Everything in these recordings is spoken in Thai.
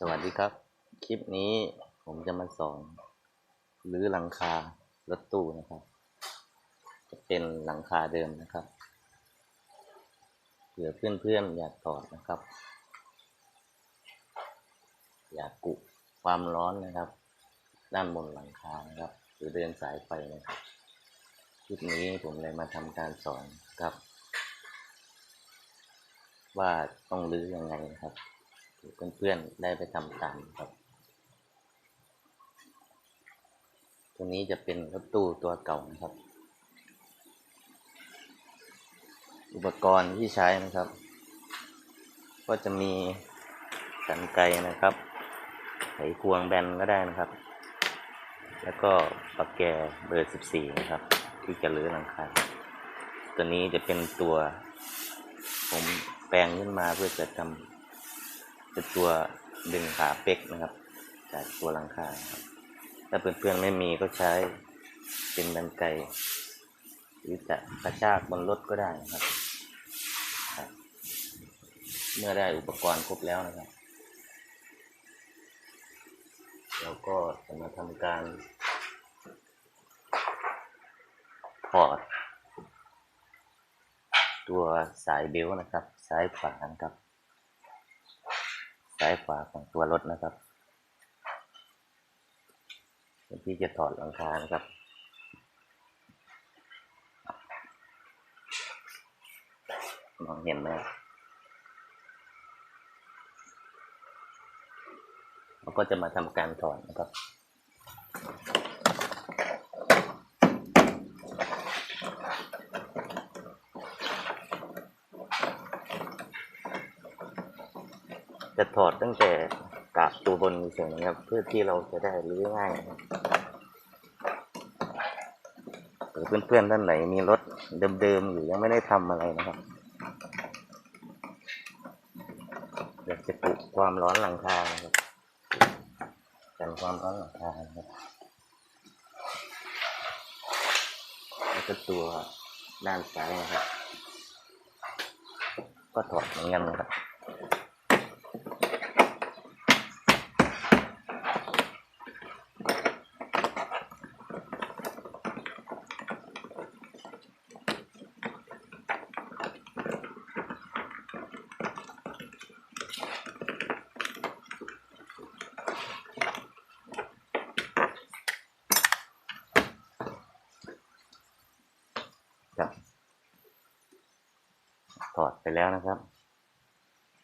สวัสดีครับ คลิปนี้ผมจะมาสอนรื้อหลังคารถตู้นะครับ จะเป็นหลังคาเดิมนะครับเผื่อเพื่อนๆอยากถอดนะครับ อยากกุความร้อนนะครับ ด้านบนหลังคานะครับ หรือเดินสายไฟนะครับคลิปนี้ผมเลยมาทำการสอนครับ ว่าต้องรื้อยังไงนะครับ เพื่อนๆได้ไปทำตามครับตัวนี้จะเป็นรถตู้ตัวเก่านะครับ อุปกรณ์ที่ใช้นะครับ ก็จะมีกันไกนะครับไขควงแบนก็ได้นะครับ แล้วก็ปากแกเบอร์ 14 นะครับ ที่จะรื้อหลังคาตัวนี้จะเป็นตัว ผมแปลงขึ้นมาเพื่อจะทำ เป็นตัวดึงขาเป็กนะครับ จากตัวหลังคาครับ ถ้าเพื่อนๆไม่มีก็ใช้เป็นบันไกหรือจะกระชากบนรถก็ได้นะครับครับ เมื่อได้อุปกรณ์ครบแล้วนะครับเราก็จะมาทำการถอด ตัวสายเบลต์นะครับซ้ายขวานะครับ ซ้ายขวาของตัวรถนะครับเพื่อที่จะถอดหลังคานะครับมองเห็นไหมเราก็จะมาทำการถอดนะครับ ถอดตั้งแต่กาบตัวบนเฉยๆนะครับ เพื่อที่เราจะได้รื้อง่ายหรือเพื่อนๆท่านไหนมีรถเดิมๆอยู่ยังไม่ได้ทำอะไรนะครับอยากจะปลุกความร้อนหลังคาครับกันความร้อนหลังคาครับแล้วก็ตัวด้านซ้ายนะครับ ก็ถอดเหมือนกันนะครับ ครับ ถอดไปแล้วนะครับ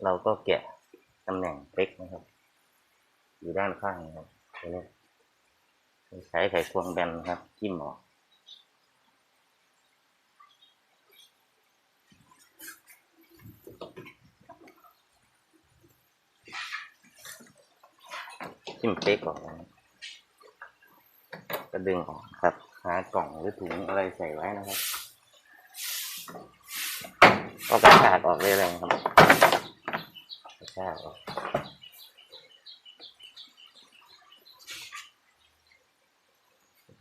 เราก็แกะตำแหน่งเล็กนะครับ อยู่ด้านข้างนะครับใช้ไขควงแบนนะครับจิ้มออกจิ้มเป๊กออกนะครับก็ดึงออกครับ หากล่องหรือถุงอะไรใส่ไว้นะครับ ก็กระชากออกได้เลยครับกระชากออก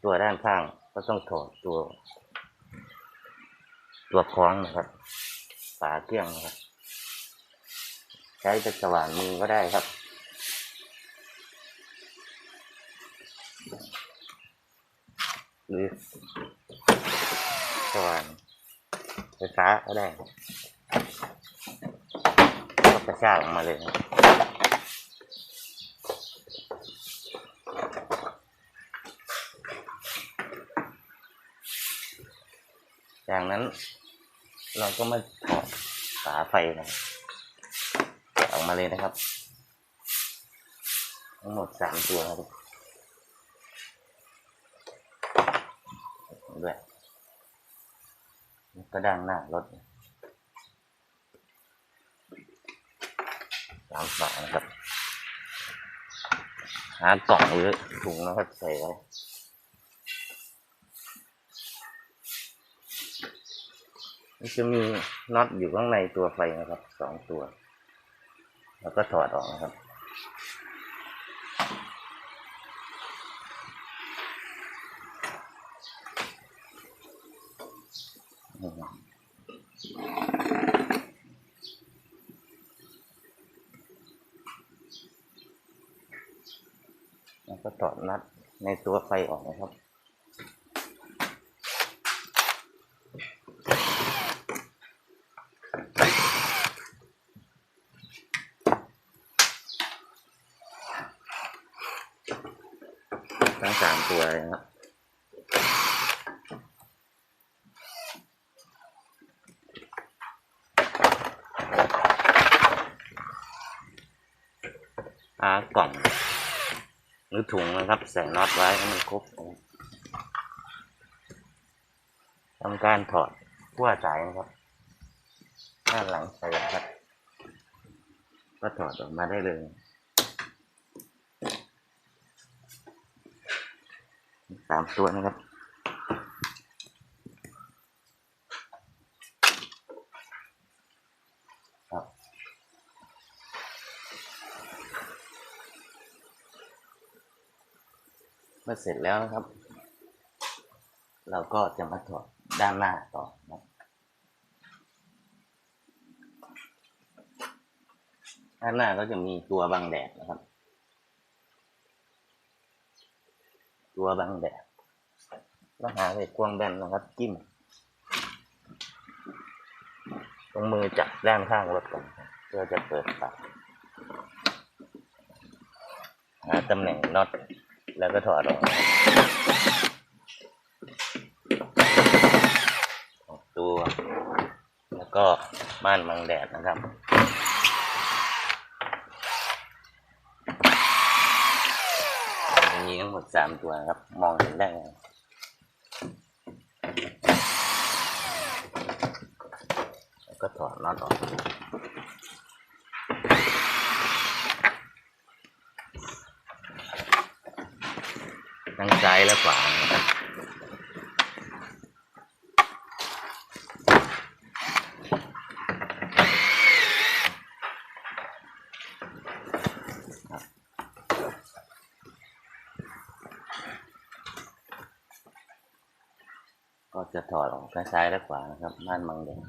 ตัวด้านข้างก็ต้องถอดตัว ตัวคล้องนะครับฝาเครื่องนะครับ ใช้เป็นสว่านมือก็ได้ครับหรือสว่านไฟฟ้าก็ได้ รับก็กระชากออกมาเลยครับจากนั้น เราก็มาถอดฝาไฟนะออกมาเลยนะครับ ทั้งหมดสามตัวครับด้วยแล้วก็ด้านหน้ารถ ตามฝานะครับหากล่องหรือถุงนะครับใส่ไว้มันจะมีน็อตอยู่ข้างในตัวไฟนะครับสองตัว แล้วก็ถอดออกนะครับอืม แล้วก็ถอดนัดในตัวไฟออกนะครับ ทั้งสามตัวเลยนะครับ หากล่องหรือ ถุงนะครับ ใส่น็อตไว้ให้มันครบทำการถอดขั้วสายนะครับด้านหลังใส่ครับ ก็ถอดออกมาได้เลยสามตัวนะครับ เมื่อเสร็จแล้วนะครับ เราก็จะมาถอดด้านหน้าต่อนะด้านหน้าก็จะมีตัวบังแดดนะครับ ตัวบังแดดก็หาเหล็กควงแบนนะครับ จิ้มตรงมือจับด้านข้างรถก่อนครับเพื่อจะเปิดฝาหาตำแหน่งน็อต แล้วก็ถอดออกออกตัว แล้วก็ม่านบังแดดนะครับมีทั้งหมดสามตัวครับ มองเห็นได้เลยแล้วก็ถอดน็อตออก ทั้งซ้ายและขวานะครับก็จะถอดออกทั้งซ้ายและขวานะครับม่านบังแดด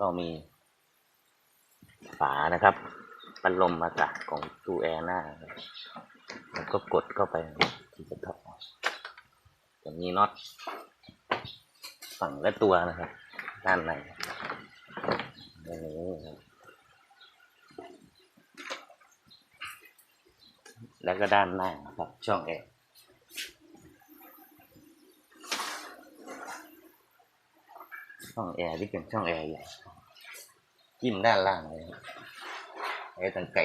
ก็มีฝานะครับพัดลมอากาศของตู้แอร์หน้านะครับแล้วก็กดเข้าไป จะถอดออกจะมีน็อตฝั่งและตัวนะครับ ด้านในอย่างนี้ครับแล้วก็ด้านหน้านครับ ช่องแอร์ช่องแอร์ที่เป็นช่องแอร์ใหญ่จิ้มด้านล่างเลยครับไอ้ตังไกล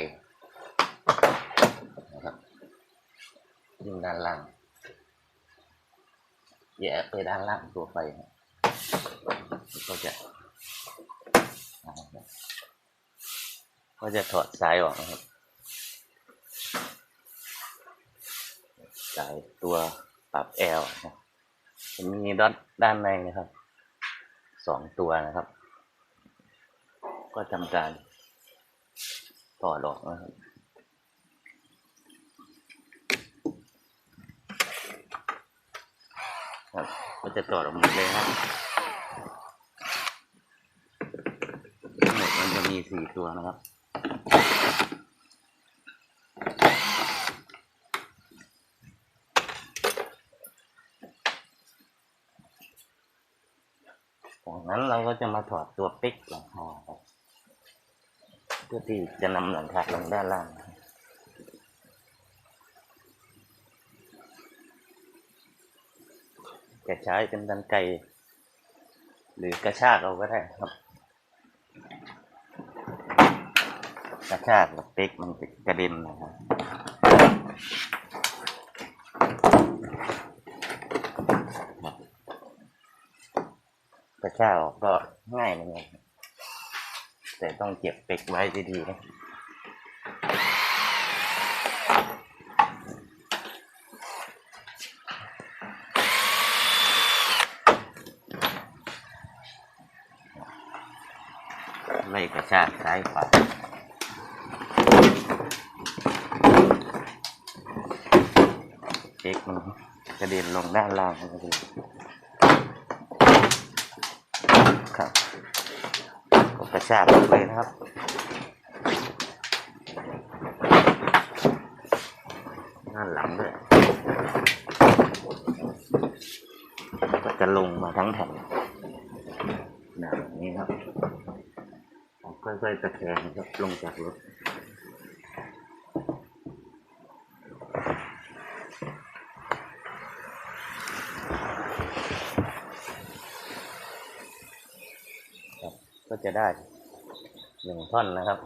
จิ้มด้านล่างแยกไปด้านล่างตัวไฟครับก็จะก็จะถอดสายออกนะครับสายตัวปรับแอลนะจะมีด้านด้านในนะครับสองตัวนะครับ ก็ทำการถอดออกนะครับ ครับก็จะถอดออกหมดเลยครับทั้งหมดมันจะมีสี่ตัวนะครับจากนั้นเราก็จะมาถอดตัวปิ๊กหลังคาครับเพื่อที่จะนำหลังคาลงด้านล่างนะครับจะ ใช้เป็นดันไกรหรือกระชากเอาก็ได้ครับ กระชากกับปิกมันจะกระเด็นนะครับกระชากออกก็ง่ายเหมือนกันแต่ต้องเก็บเป็กไว้ดีๆนะ ไล่กระชากซ้ายขวาเป็กมันกระเด็นลงด้านล่างครับครับก็กระชากลงไปนะครับด้านหลังด้วยก็จะลงมาทั้งแผ่นแบบนี้ครับ ค่อยๆตะแคงครับลงจากรถครับก็จะได้หนึ่งท่อนนะครับ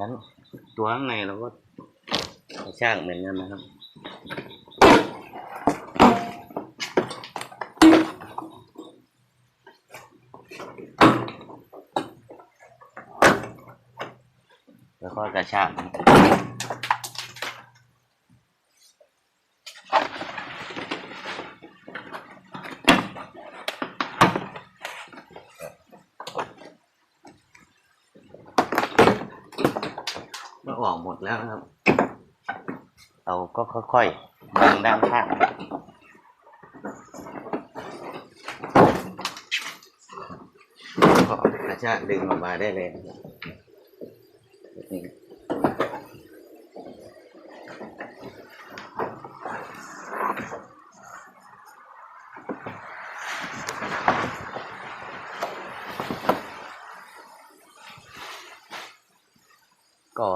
นั้นตัวข้างในเราก็กระชากเหมือนกันนะครับ กระชากเมื่อออกหมดแล้วครับ เราก็ค่อยๆดึงด้านข้างก็กระชากดึงออกมาได้เลยนะครับแบบนี้ก็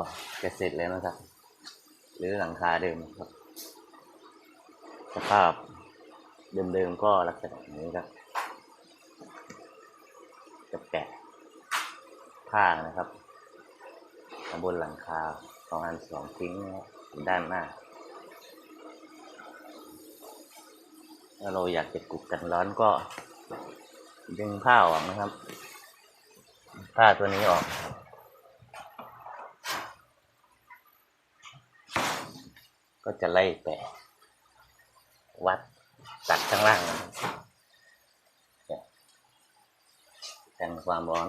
จะเสร็จแล้วนะครับ หรือหลังคาเดิมครับ สภาพเดิมๆก็ลักษณะนี้ครับ จะแปะผ้านะครับข้างบนหลังคาประมาณสองชิ้นนะครับอยู่ด้านหน้าถ้าเราอยากจะกุกกันร้อนก็ดึงผ้าออกนะครับ ผ้าตัวนี้ออก ก็จะไล่แปวัดตัดข้างล่างกันความร้อน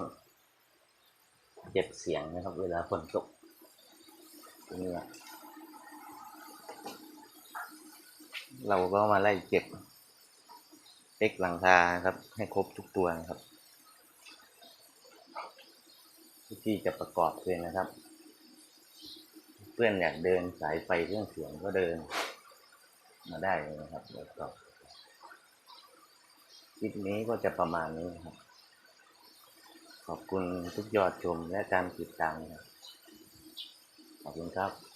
เก็บเสียงนะครับ เวลาฝนตกตรงนี้เราก็มาไล่เก็บเอ็กหลังคาครับ ให้ครบทุกตัวนะครับวิธีจะประกอบเลยนะครับ พื่อนอยากเดินสายไฟเครื่องเสียงก็เดิน มาได้นะครับแล้วก็คลิปนี้ก็จะประมาณนี้นครับ ขอบคุณทุกยอดชมและการติดตามครับขอบคุณครับ